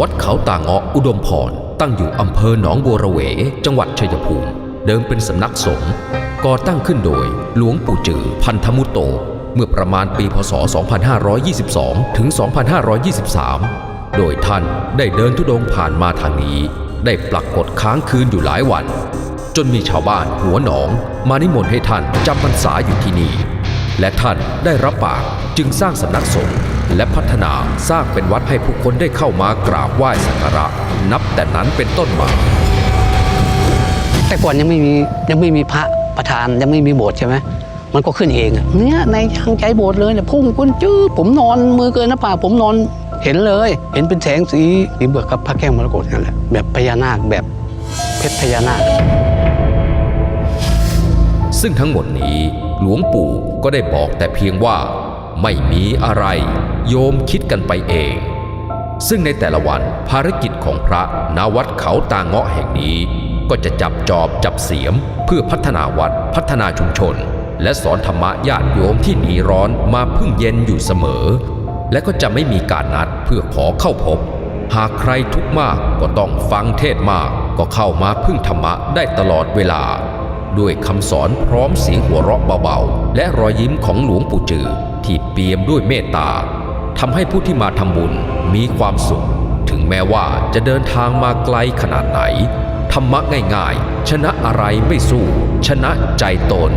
วัดเขาตาเงาะอุดมพรตั้งอยู่อำเภอหนองบัวระเว จังหวัดชัยภูมิ เดิมเป็นสำนักสงฆ์ก่อตั้งขึ้นโดยหลวงปู่จือพันธมุตโต เมื่อประมาณปีพศ 2522 ถึง 2523 โดยท่านได้เดินทุดงผ่านมาทางนี้ ได้ปรากฏค้างคืนอยู่หลายวัน จนมีชาวบ้านหัวหนอง มานิมนต์ให้ท่านจำพรรษาอยู่ที่นี่และท่านได้รับปากจึงสร้างสำนักสงฆ์ และพัฒนาสร้างเป็นวัดให้ผู้คนได้เข้ามากราบไหว้สักการะ นับแต่นั้นเป็นต้นมา แต่ก่อนยังไม่มียังไม่มีพระประธานยังไม่มีโบสถ์ใช่ไหมมันก็ขึ้นเองอะเนี่ยในทางใจโบสถ์เลยเนี่ยพุ่งกุ้นจื้อผมนอนมือเกินหน้าผากผมนอนเห็นเลย เห็นเป็นแสงสีสีเบือกกับพระแก้วมรกตนั่นแหละแบบพญานาคแบบเพชรพญานาค ซึ่งทั้งหมดนี้หลวงปู่ก็ได้บอกแต่เพียงว่า ไม่มีอะไร โยมคิดกันไปเอง ซึ่งในแต่ละวันภารกิจของพระณวัดเขาตาเงาะแห่งนี้ ก็จะจับจอบจับเสียม เพื่อพัฒนาวัดพัฒนาชุมชน และสอนธรรมะญาติโยมที่หนีร้อนมาพึ่งเย็นอยู่เสมอ และก็จะไม่มีการนัดเพื่อขอเข้าพบ หากใครทุกข์มากก็ต้องฟังเทศมากก็เข้ามาพึ่งธรรมะได้ตลอดเวลา ด้วยคำสอนพร้อมเสียงหัวเราะเบาๆ และรอยยิ้มของหลวงปู่จือ ที่เปี่ยมด้วยเมตตาทำให้ผู้ที่มาทำบุญมีความสุข ถึงแม้ว่าจะเดินทางมาไกลขนาดไหน ธรรมะง่ายๆ ชนะอะไรไม่สู้ ชนะใจตน